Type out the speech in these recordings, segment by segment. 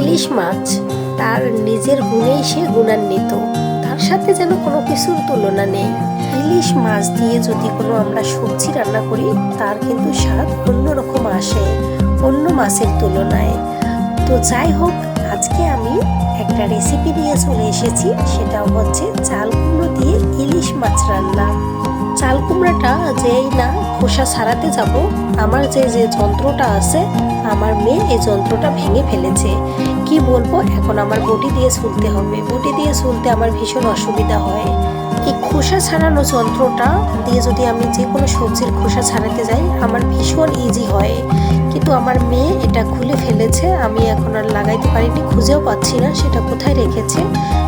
ইলিশ মাছ, তার নিজের গুণেই সে গুণান্বিত। তার সাথে যেন কোনো কিছুর তুলনা নেই। ইলিশ মাছ দিয়ে যদি কোনো আমরা সবজি রান্না করি, তার কিন্তু স্বাদ অন্যরকম আসে, অন্য মাছের তুলনায়। তো যাই হোক, আজকে আমি একটা রেসিপি নিয়ে চলে এসেছি সেটা হচ্ছে চাল কুমড়ো দিয়ে ইলিশ মাছ রান্না। চাল কুমড়াটা যেই না খোসা ছাড়াতে যাব, আমার যে যে যন্ত্রটা আছে, আমার মেয়ে এই যন্ত্রটা ভেঙে ফেলেছে। কি বলব, এখন আমার বটি দিয়ে ছুলতে হবে। বটি দিয়ে ছুলতে আমার ভীষণ অসুবিধা হয়। এই খোসা ছাড়ানো যন্ত্রটা দিয়ে যদি আমি যে কোনো সবজির খোসা ছাড়াতে যাই, আমার ভীষণ ইজি হয়। কিন্তু আমার মেয়ে এটা খুলে ফেলেছে। আমি এখন আর লাগাইতে পারিনি, খুঁজেও পাচ্ছি না, সেটা কোথায় রেখেছে?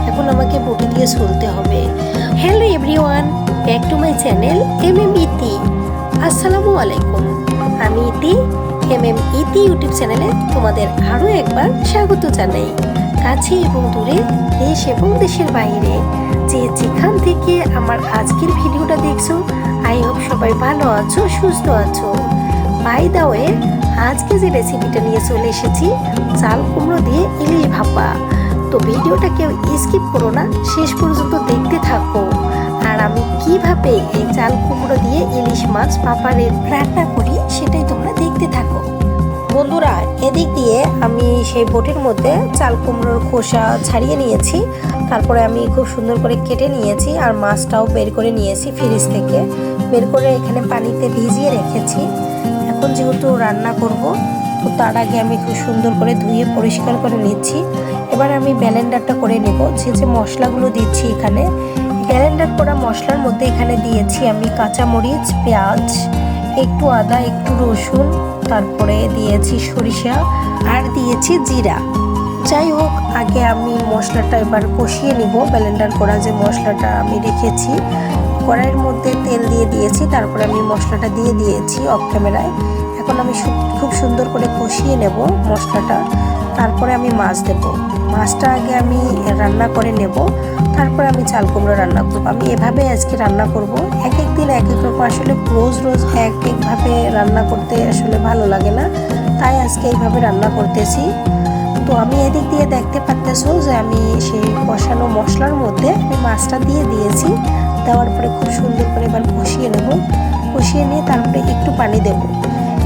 এখন আমাকে বটি দিয়ে ছুলতে হবে। Hello everyone back to my channel M M Iti আসসালামু আলাইকুম। আমি ইতি এম এম ইতি ইউটিউব চ্যানেলে তোমাদের আরও একবার স্বাগত জানাই। কাছে এবং দূরে, দেশ এবং দেশের বাইরে, যে যেখান থেকে আমার আজকের ভিডিওটা দেখছ আই হোপ সবাই ভালো আছো, সুস্থ আছো। বাই দা ওয়ে আজকে যে রেসিপিটা নিয়ে চলে এসেছি, চাল কুমড়ো দিয়ে ইলিশ ভাপা। তো ভিডিওটা কেউ স্কিপ করো না, শেষ পর্যন্ত দেখতে থাকো। আর আমি কীভাবে এই চাল কুমড়ো দিয়ে ইলিশ মাছ পাপারের রান্না করি, সেটাই তোমরা দেখতে থাকো। বন্ধুরা, এদিক দিয়ে আমি সেই বোটের মধ্যে চাল কুমড়োর খোসা ছাড়িয়ে নিয়েছি। তারপরে আমি খুব সুন্দর করে কেটে নিয়েছি আর মাছটাও বের করে নিয়েছি ফ্রিজ থেকে। বের করে এখানে পানিতে ভিজিয়ে রেখেছি। যেহেতু রান্না করব, তো তার আগে আমি খুব সুন্দর করে ধুয়ে পরিষ্কার করে নিচ্ছি। এবার আমি ব্যালেন্ডারটা করে নেব। যে যে মশলাগুলো দিচ্ছি এখানে ব্যালেন্ডার করা মশলার মধ্যে এখানে দিয়েছি আমি কাঁচামরিচ, পেঁয়াজ, একটু আদা, একটু রসুন, তারপরে দিয়েছি সরিষা, আর দিয়েছি জিরা। যাই হোক, আগে আমি মশলাটা এবার কষিয়ে নিব। ব্যালেন্ডার করা যে মশলাটা আমি রেখেছি কড়াইয়ের মধ্যে তেল দিয়ে দিয়েছি, তারপরে আমি মশলাটা দিয়ে দিয়েছি অফ ক্যামেরায় এখন আমি খুব সুন্দর করে কষিয়ে নেব মশলাটা। তারপরে আমি মাছ দেব। মাছটা আগে আমি রান্না করে নেব। তারপরে আমি চাল কুমড়ো রান্না করব। আমি এভাবে আজকে রান্না করব। এক এক দিন এক এক রকম আসলে রোজ রোজ এক একভাবে রান্না করতে আসলে ভালো লাগে না। তাই আজকে এইভাবে রান্না করতেছি। তো আমি এদিক দিয়ে দেখতে পারতেছো যে আমি সেই কষানো মশলার মধ্যে আমি মাছটা দিয়ে দিয়েছি। দেওয়ার পরে খুব সুন্দর করে এবার কষিয়ে নেব। কষিয়ে নিয়ে তারপরে একটু পানি দেব।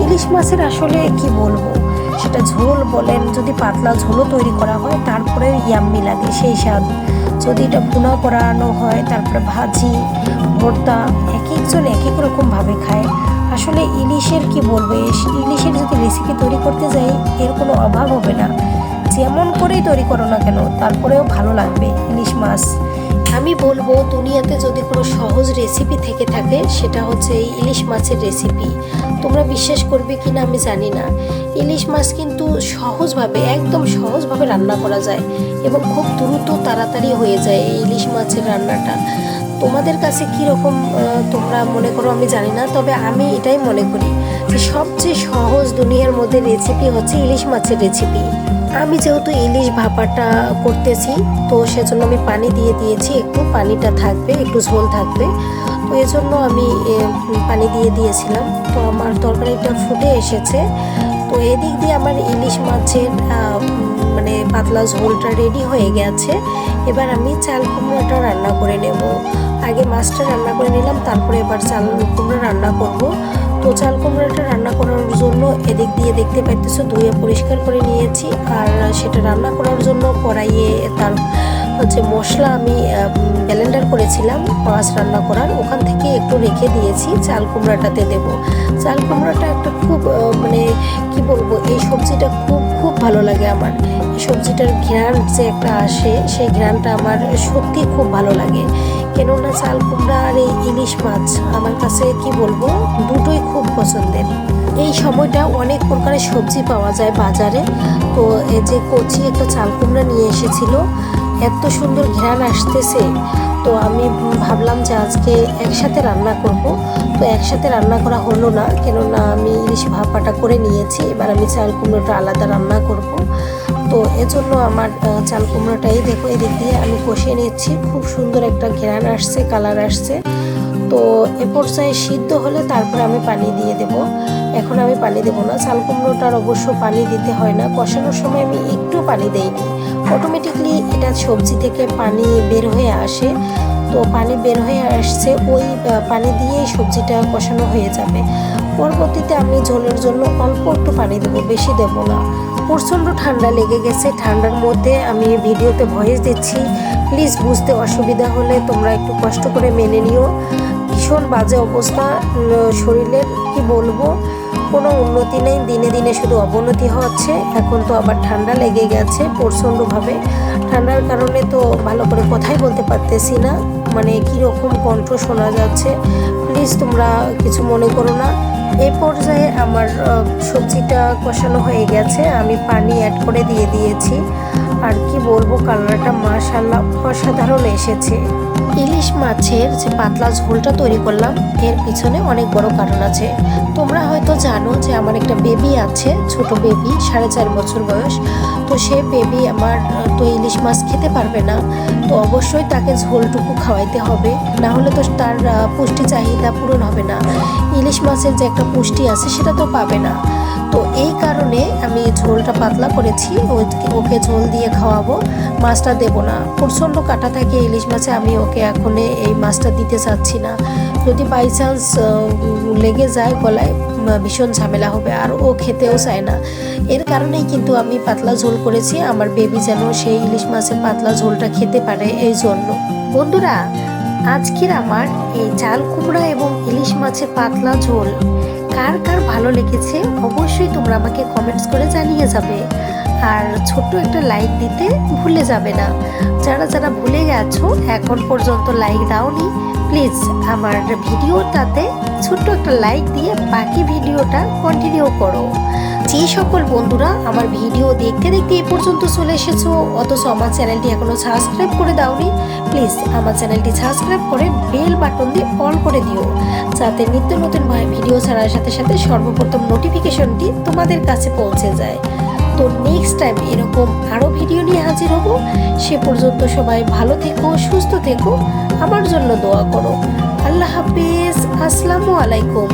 ইলিশ মাছের আসলে কি বলব? সেটা ঝোল বলেন, যদি পাতলা ঝোলও তৈরি করা হয়, তারপরে ইয়াম্মি লাগে সেই স্বাদ। যদি এটা ভুনা করানো হয়, তারপরে ভাজি, ভর্তা, এক একজন এক এক রকমভাবে খায়। আসলে ইলিশের কি বলবে? ইলিশের যদি রেসিপি তৈরি করতে যাই, এর কোনো অভাব হবে না। যেমন করেই তৈরি করো না কেন, তারপরেও ভালো লাগবে ইলিশ মাছ। আমি বলব, দুনিয়াতে যদি কোনো সহজ রেসিপি থেকে থাকে, সেটা হচ্ছে এই ইলিশ মাছের রেসিপি তোমরা বিশ্বাস করবে কি না আমি জানি না। ইলিশ মাছ কিন্তু সহজভাবে, একদম সহজভাবে রান্না করা যায় এবং খুব দ্রুত তাড়াতাড়ি হয়ে যায় এই ইলিশ মাছের রান্নাটা। তোমাদের কাছে কীরকম তোমরা মনে করো আমি জানি না, তবে আমি এটাই মনে করি যে সবচেয়ে সহজ দুনিয়ার মধ্যে রেসিপি হচ্ছে ইলিশ মাছের রেসিপি আমি যেহেতু ইলিশ ভাপাটা করতেছি, তো সেজন্য আমি পানি দিয়ে দিয়েছি, একটু পানিটা থাকবে, একটু ঝোল থাকবে। তো এজন্য আমি পানি দিয়ে দিয়েছিলাম। তো আমার তরকারিটা ফুটে এসেছে। তো এদিক দিয়ে আমার ইলিশ মাছের মানে পাতলা ঝোলটা রেডি হয়ে গেছে। এবার আমি চাল কুমড়োটা রান্না করে নেব। আগে মাছটা রান্না করে নিলাম, তারপরে এবার চাল কুমড়ো রান্না করব। তো চাল কুমড়োটা রান্না করার জন্য এদিক দিয়ে দেখতে পাইতেছো ধুয়ে পরিষ্কার করে নিয়েছি। আর সেটা রান্না করার জন্য কড়াইয়ে তার হচ্ছে মশলা আমি ব্যালেন্ডার করেছিলাম মাছ রান্না করার। ওখান থেকে একটু রেখে দিয়েছি চাল কুমড়াটাতে দেবো। চাল কুমড়াটা একটা খুব মানে কি বলব, এই সবজিটা খুব খুব ভালো লাগে আমার। সবজিটার ঘ্রাণ যে একটা আসে, সেই ঘ্রাণটা আমার সত্যি খুব ভালো লাগে। কেননা চাল কুমড়া আর এই ইলিশ মাছ আমার কাছে কি বলব, দুটোই খুব পছন্দের। এই সময়টা অনেক প্রকারের সবজি পাওয়া যায় বাজারে। তো এই যে কচি একটা চাল কুমড়া নিয়ে এসেছিল, এত সুন্দর ঘ্রাণ আসতেছে। তো আমি ভাবলাম যে আজকে একসাথে রান্না করব। তো একসাথে রান্না করা হলো না, কেননা আমি ইলিশ ভাপাটা করে নিয়েছি, এবার আমি চাল কুমড়োটা আলাদা রান্না করব। তো এজন্য আমার চাল কুমড়োটাই দেখো এদিক দিয়ে আমি কষিয়ে নিচ্ছি, খুব সুন্দর একটা ঘেরান আসছে, কালার আসছে। তো এ পর্যায়ে সিদ্ধ হলে তারপরে আমি পানি দিয়ে দেব। এখন আমি পানি দেবো না, চাল কুমড়োটার অবশ্য পানি দিতে হয় না, কষানোর সময় আমি একটু পানি দেইনি। অটোমেটিকলি এটা সবজি থেকে পানি বের হয়ে আসে। তো পানি বের হয়ে আসছে, ওই পানি দিয়েই সবজিটা কষানো হয়ে যাবে। পরবর্তীতে আমি ঝোলের জন্য অল্প একটু পানি দেবো, বেশি দেবো না। প্রচণ্ড ঠান্ডা লেগে গেছে, ঠান্ডার মধ্যে আমি ভিডিওতে ভয়েস দিচ্ছি। প্লিজ বুঝতে অসুবিধা হলে তোমরা একটু কষ্ট করে মেনে নিও। ভীষণ বাজে অবস্থা শরীরের, কি বলব? কোনো উন্নতি নেই, দিনে দিনে শুধু অবনতি হচ্ছে। এখন তো আবার ঠান্ডা লেগে গেছে প্রচণ্ডভাবে। ঠান্ডার কারণে তো ভালো করে কথাই বলতে পারতেছি না। মানে কীরকম কণ্ঠ শোনা যাচ্ছে প্লিজ তোমরা কিছু মনে করো না। এ পর্যায়ে আমার সবজিটা কষানো হয়ে গেছে, আমি পানি অ্যাড করে দিয়ে দিয়েছি। আর কি বলব, কালারটা মাশাল্লাহ অসাধারণ এসেছে। ইলিশ মাছের যে পাতলা ঝোলটা তৈরি করলাম, এর পিছনে অনেক বড় কারণ আছে। তোমরা হয়তো জানো যে আমার একটা বেবি আছে, ছোট বেবি, সাড়ে চার বছর বয়স। তো সে বেবি আমার, তো ইলিশ মাছ খেতে পারবে না। তো অবশ্যই তাকে ঝোলটুকু খাওয়াইতে হবে। না হলে তো তার পুষ্টি চাহিদা পূরণ হবে না। ইলিশ মাছের যে একটা পুষ্টি আছে, সেটা তো পাবে না। তো এই কারণে আমি ঝোলটা পাতলা করেছি। ওকে ঝোল দিয়ে খাওয়াবো, মাছটা দেবো না। প্রচণ্ড কাটা থাকে ইলিশ মাছে, আমি ওকে এখন এই মাছটা দিতে চাচ্ছি না। যদি বাই চান্স লেগে যায় গলায় ভীষণ ঝামেলা হবে, আর ও খেতেও চায় না। এর কারণেই কিন্তু আমি পাতলা ঝোল করেছি, আমার বেবি যেন সেই ইলিশ মাছের পাতলা ঝোলটা খেতে পারে এই জন্য। বন্ধুরা, আজকের আমার এই চাল কুমড়া এবং ইলিশ মাছের পাতলা ঝোল, কার কার ভালো লেগেছে অবশ্যই তোমরা আমাকে কমেন্টস করে জানিয়ে যাবে। আর ছোট্ট একটা লাইক দিতে ভুলে যাবে না। যারা যারা ভুলে গেছো, এখন পর্যন্ত লাইক দাওনি প্লিজ আমার ভিডিওটাতে ছোট্ট একটা লাইক দিয়ে বাকি ভিডিওটা কন্টিনিউ করো। যে সকল বন্ধুরা আমার ভিডিও দেখতে দেখতে এ পর্যন্ত চলে এসেছ, অথচ আমার চ্যানেলটি এখনও সাবস্ক্রাইব করে দাওনি প্লিজ আমার চ্যানেলটি সাবস্ক্রাইব করে বেল বাটন দিয়ে অল করে দিও, যাতে নিত্য নতুন ভিডিও ছাড়ার সাথে সাথে সর্বপ্রথম নোটিফিকেশনটি তোমাদের কাছে পৌঁছে যায়। তো নেক্সট টাইম এরকম আরও ভিডিও নিয়ে হাজির হব। সে পর্যন্ত সবাই ভালো থেকো, সুস্থ থেকো, আমার জন্য দোয়া করো। আল্লাহ হাফিজ, আসসালামু আলাইকুম।